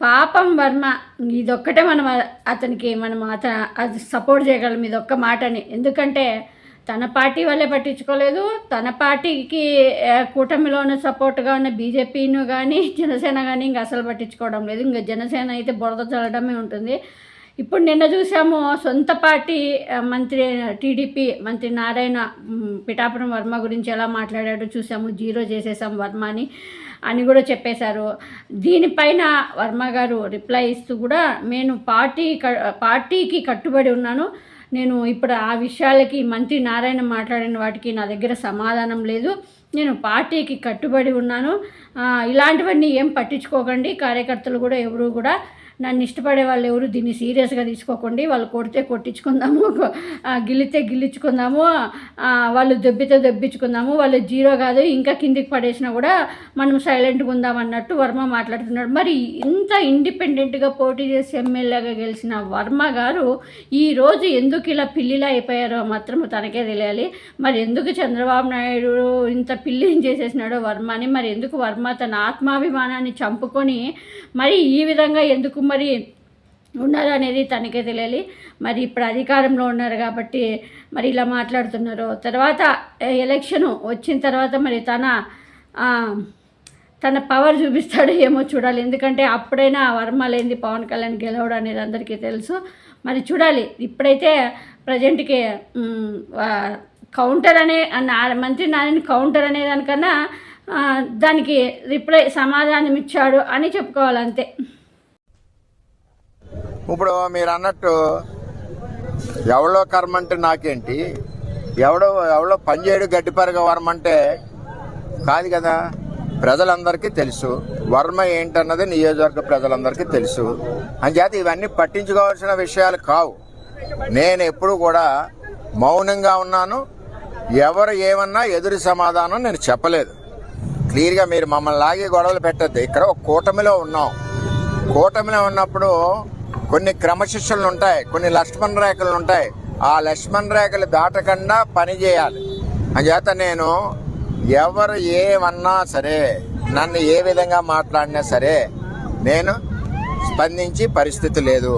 పాపం వర్మ ఇదొక్కటే మనం అతనికి మనం అత అది సపోర్ట్ చేయగలం ఇదొక్క మాటని. ఎందుకంటే తన పార్టీ వాళ్ళే పట్టించుకోలేదు. తన పార్టీకి ఆ, కూటమిలో ఉన్న సపోర్ట్గా ఉన్న బీజేపీను కానీ జనసేన కానీ ఇంకా అసలు పట్టించుకోవడం లేదు. ఇంకా జనసేన అయితే బురద చల్లడమే ఉంటుంది. ఇప్పుడు నిన్న చూసాము సొంత పార్టీ మంత్రి టీడీపీ మంత్రి నారాయణ పిఠాపురం వర్మ గురించి ఎలా మాట్లాడాడో చూసాము జీరో చేసేసాం వర్మ అని అని కూడా చెప్పేశారు. దీనిపైన వర్మ గారు రిప్లై ఇస్తూ కూడా నేను పార్టీ క- పార్టీకి కట్టుబడి ఉన్నాను. నేను ఇప్పుడు ఆ విషయాలకి మంత్రి నారాయణ మాట్లాడిన వాటికి నా దగ్గర సమాధానం లేదు. నేను పార్టీకి కట్టుబడి ఉన్నాను. ఇలాంటివన్నీ ఏం పట్టించుకోకండి. కార్యకర్తలు కూడా ఎవరు కూడా నన్ను ఇష్టపడే వాళ్ళు ఎవరు దీన్ని సీరియస్గా తీసుకోకండి వాళ్ళు కొడితే కొట్టించుకుందాము గిల్లితే గిల్లించుకుందాము వాళ్ళు దెబ్బితే దెబ్బించుకుందాము వాళ్ళు జీరో కాదు ఇంకా కిందికి పడేసినా కూడా మనం సైలెంట్గా ఉందాం అన్నట్టు వర్మ మాట్లాడుతున్నాడు. మరి ఇంత ఇండిపెండెంట్గా పోటీ చేసి ఎమ్మెల్యేగా గెలిచిన వర్మ గారు ఈరోజు ఎందుకు ఇలా పిల్లిలా అయిపోయారో మాత్రం తనకే తెలియాలి. మరి ఎందుకు చంద్రబాబు నాయుడు ఇంత పిల్లిని చేసేసినాడో వర్మని మరి ఎందుకు వర్మ తన ఆత్మాభిమానాన్ని చంపుకొని మరి ఈ విధంగా ఎందుకు మరి ఉన్నారు అనేది తనకే తెలియాలి. మరి ఇప్పుడు అధికారంలో ఉన్నారు కాబట్టి మరి ఇలా మాట్లాడుతున్నారు. తర్వాత ఎలక్షన్ వచ్చిన తర్వాత మరి తన తన పవర్ చూపిస్తాడో ఏమో చూడాలి. ఎందుకంటే అప్పుడైనా వర్మ లేనిది పవన్ కళ్యాణ్ గెలవడం అనేది అందరికీ తెలుసు. మరి చూడాలి. ఇప్పుడైతే ప్రజెంట్కి కౌంటర్ అనే మంత్రి నారాయణ కౌంటర్ అనే దానికన్నా దానికి రిప్లై సమాధానం ఇచ్చాడు అని చెప్పుకోవాలి అంతే. ఇప్పుడు మీరు అన్నట్టు ఎవడో కర్మ అంటే నాకేంటి? ఎవడో ఎవడో పనిచేయడు గడ్డిపరగ వర్మ అంటే కాదు కదా? ప్రజలందరికీ తెలుసు. వర్మ ఏంటన్నది నియోజకవర్గ ప్రజలందరికీ తెలుసు. అంచేత ఇవన్నీ పట్టించుకోవాల్సిన విషయాలు కావు. నేను ఎప్పుడు కూడా మౌనంగా ఉన్నాను. ఎవరు ఏమన్నా ఎదురు సమాధానం నేను చెప్పలేదు. క్లియర్గా మీరు మమ్మల్ని లాగి గొడవలు పెట్టద్దు. ఇక్కడ ఒక కూటమిలో ఉన్నాం. కూటమిలో ఉన్నప్పుడు కొన్ని క్రమశిక్షణలు ఉంటాయి కొన్ని లక్ష్మణ్ రేఖలు ఉంటాయి. ఆ లక్ష్మణ్ రేఖలు దాటకుండా పని చేయాలి. అంచేత నేను ఎవరు ఏమన్నా సరే నన్ను ఏ విధంగా మాట్లాడినా సరే నేను స్పందించి పరిస్థితి లేదు.